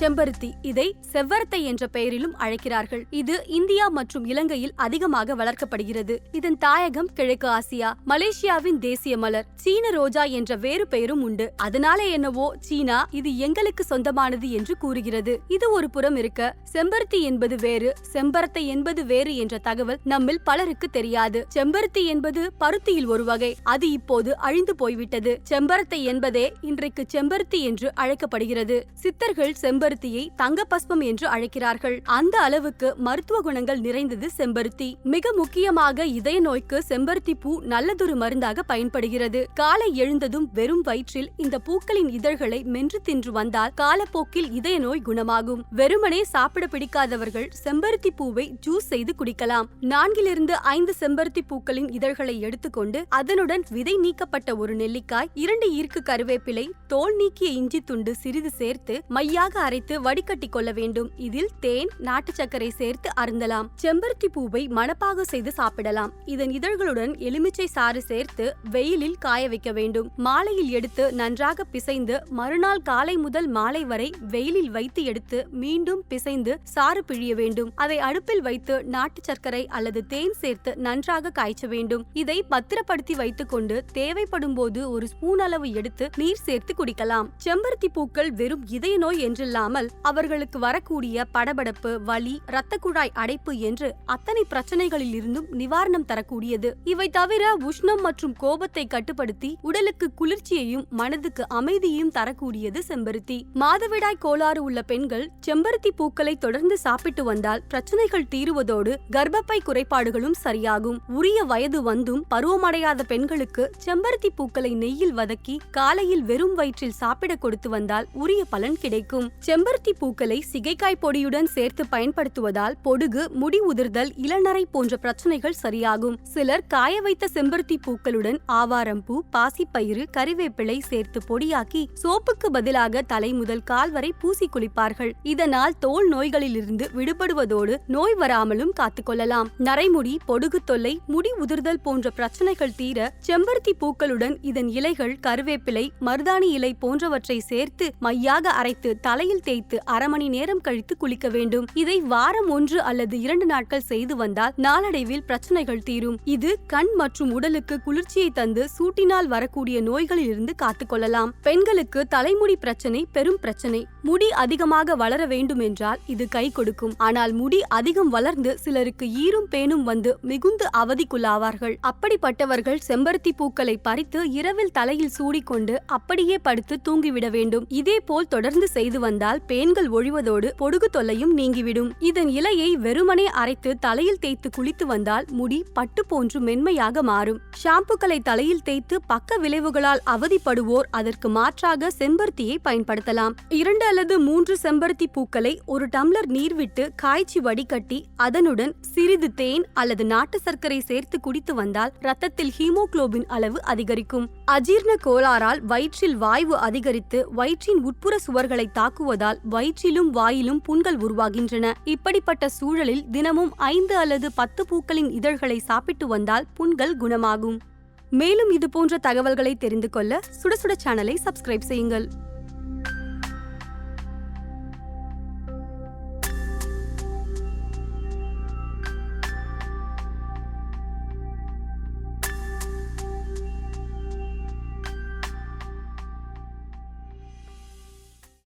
செம்பருத்தி இதை செவ்வரத்தை என்ற பெயரிலும் அழைக்கிறார்கள். இது இந்தியா மற்றும் இலங்கையில் அதிகமாக வளர்க்கப்படுகிறது. இதன் தாயகம் கிழக்கு ஆசியா மலேசியாவின் தேசிய மலர் சீன ரோஜா என்ற வேறு பெயரும் உண்டு. அதனால என்னவோ சீனா இது எங்களுக்கு சொந்தமானது என்று கூறுகிறது. இது ஒரு புறம் இருக்க செம்பருத்தி என்பது வேறு செம்பரத்தை என்பது வேறு என்ற தகவல் நம்மில் பலருக்கு தெரியாது. செம்பருத்தி என்பது பருத்தியில் ஒரு வகை அது இப்போது அழிந்து போய்விட்டது. செம்பரத்தை என்பதே இன்றைக்கு செம்பருத்தி என்று அழைக்கப்படுகிறது. சித்தர்கள் செம்பருத்தியை தங்க பஸ்பம் என்று அழைக்கிறார்கள். அந்த அளவுக்கு மருத்துவ குணங்கள் நிறைந்தது செம்பருத்தி. மிக முக்கியமாக இதய நோய்க்கு செம்பருத்தி பூ நல்லதொரு மருந்தாக பயன்படுகிறது. காலை எழுந்ததும் வெறும் வயிற்றில் இந்த பூக்களின் இதழ்களை மென்று தின்று வந்தால் காலப்போக்கில் இதய நோய் குணமாகும். வெறுமனே சாப்பிட பிடிக்காதவர்கள் செம்பருத்தி பூவை ஜூஸ் செய்து குடிக்கலாம். நான்கிலிருந்து ஐந்து செம்பருத்தி பூக்களின் இதழ்களை எடுத்துக்கொண்டு அதனுடன் விதை நீக்கப்பட்ட ஒரு நெல்லிக்காய் இரண்டு ஈர்க்கு கருவேப்பிலை தோல் நீக்கிய இஞ்சி துண்டு சிறிது சேர்த்து மையாக அரை வைத்து வடிகட்டி கொள்ள வேண்டும். இதில் தேன் நாட்டு சர்க்கரை சேர்த்து அருந்தலாம். செம்பருத்தி பூவை மணப்பாக செய்து சாப்பிடலாம். இதன் இதழ்களுடன் எலுமிச்சை சாறு சேர்த்து வெயிலில் காய வைக்க வேண்டும். மாலையில் எடுத்து நன்றாக பிசைந்து மறுநாள் காலை முதல் மாலை வரை வெயிலில் வைத்து எடுத்து மீண்டும் பிசைந்து சாறு பிழிய வேண்டும். அதை அடுப்பில் வைத்து நாட்டு சர்க்கரை அல்லது தேன் சேர்த்து நன்றாக காய்ச்ச வேண்டும். இதை பத்திரப்படுத்தி வைத்துக் கொண்டு தேவைப்படும் போது ஒரு ஸ்பூன் அளவு எடுத்து நீர் சேர்த்து குடிக்கலாம். செம்பருத்தி பூக்கள் வெறும் இதய நோய் என்றெல்லாம் இல்லாமல் அவர்களுக்கு வரக்கூடிய படபடப்பு வலி இரத்த குழாய் அடைப்பு என்று அத்தனை பிரச்சனைகளில் இருந்தும் நிவாரணம் தரக்கூடியது. இவை தவிர உஷ்ணம் மற்றும் கோபத்தை கட்டுப்படுத்தி உடலுக்கு குளிர்ச்சியையும் மனதுக்கு அமைதியையும் தரக்கூடியது செம்பருத்தி. மாதவிடாய் கோளாறு உள்ள பெண்கள் செம்பருத்தி பூக்களை தொடர்ந்து சாப்பிட்டு வந்தால் பிரச்சனைகள் தீருவதோடு கர்ப்பப்பை குறைபாடுகளும் சரியாகும். உரிய வயது வந்தும் பருவமடையாத பெண்களுக்கு செம்பருத்தி பூக்களை நெய்யில் வதக்கி காலையில் வெறும் வயிற்றில் சாப்பிட கொடுத்து வந்தால் உரிய பலன் கிடைக்கும். செம்பருத்தி பூக்களை சிகைக்காய் பொடியுடன் சேர்த்து பயன்படுத்துவதால் பொடுகு முடி உதிர்தல் இளநரை போன்ற பிரச்சனைகள் சரியாகும். சிலர் காய வைத்த செம்பருத்தி பூக்களுடன் ஆவாரம் பூ பாசிப்பயிறு கறிவேப்பிலை சேர்த்து பொடியாக்கி சோப்புக்கு பதிலாக தலை முதல் கால் வரை பூசி குளிப்பார்கள். இதனால் தோல் நோய்களிலிருந்து விடுபடுவதோடு நோய் வராமலும் காத்துக்கொள்ளலாம் நரைமுடி பொடுகு தொல்லை முடி உதிர்தல் போன்ற பிரச்சனைகள் தீர செம்பருத்தி பூக்களுடன் இதன் இலைகள் கருவேப்பிலை மருதாணி இலை போன்றவற்றை சேர்த்து மையாக அரைத்து தலையில் தேய்த்து அரை மணி நேரம் கழித்து குளிக்க வேண்டும். இதை வாரம் ஒன்று அல்லது இரண்டு நாட்கள் செய்து வந்தால் நாளடைவில் பிரச்சனைகள் தீரும். இது கண் மற்றும் உடலுக்கு குளிர்ச்சியை தந்து சூட்டினால் வரக்கூடிய நோய்களில் இருந்து காத்துக்கொள்ளலாம் பெண்களுக்கு தலைமுடி பிரச்சனை பெரும் பிரச்சனை. முடி அதிகமாக வளர வேண்டும் என்றால் இது கை கொடுக்கும். ஆனால் முடி அதிகம் வளர்ந்து சிலருக்கு ஈரும் பேனும் வந்து மிகுந்து அவதிக்குள்ளாவார்கள். அப்படிப்பட்டவர்கள் செம்பருத்தி பூக்களை பறித்து இரவில் தலையில் சூடிக்கொண்டு அப்படியே படுத்து தூங்கிவிட வேண்டும். இதே போல் தொடர்ந்து செய்து வந்தால் பேன்கள் ஒழிவதோடு பொடுகு தொல்லையும் நீங்கிவிடும். இதன் இலையை வெறுமனே அரைத்து தலையில் தேய்த்து குளித்து வந்தால் முடி பட்டு போன்று மென்மையாக மாறும். ஷாம்புக்களை தலையில் தேய்த்து பக்க விளைவுகளால் அவதிப்படுவோர் அதற்கு மாற்றாக செம்பருத்தியை பயன்படுத்தலாம். இரண்டு அல்லது மூன்று செம்பருத்தி பூக்களை ஒரு டம்ளர் நீர் விட்டு காய்ச்சி வடிகட்டி அதனுடன் சிறிது தேன் அல்லது நாட்டு சர்க்கரை சேர்த்து குடித்து வந்தால் ரத்தத்தில் ஹீமோகுளோபின் அளவு அதிகரிக்கும். அஜீர்ண கோளாறால் வயிற்றில் வாய்வு அதிகரித்து வயிற்றின் உட்புற சுவர்களை தாக்குவது இருப்பதால் வயிற்றிலும் வாயிலும் புண்கள் உருவாகின்றன. இப்படிப்பட்ட சூழலில் தினமும் ஐந்து அல்லது பத்து பூக்களின் இதழ்களை சாப்பிட்டு வந்தால் புண்கள் குணமாகும். மேலும் இது போன்ற தகவல்களை தெரிந்து கொள்ள சுட சுட சேனலை சப்ஸ்கிரைப் செய்யுங்கள்.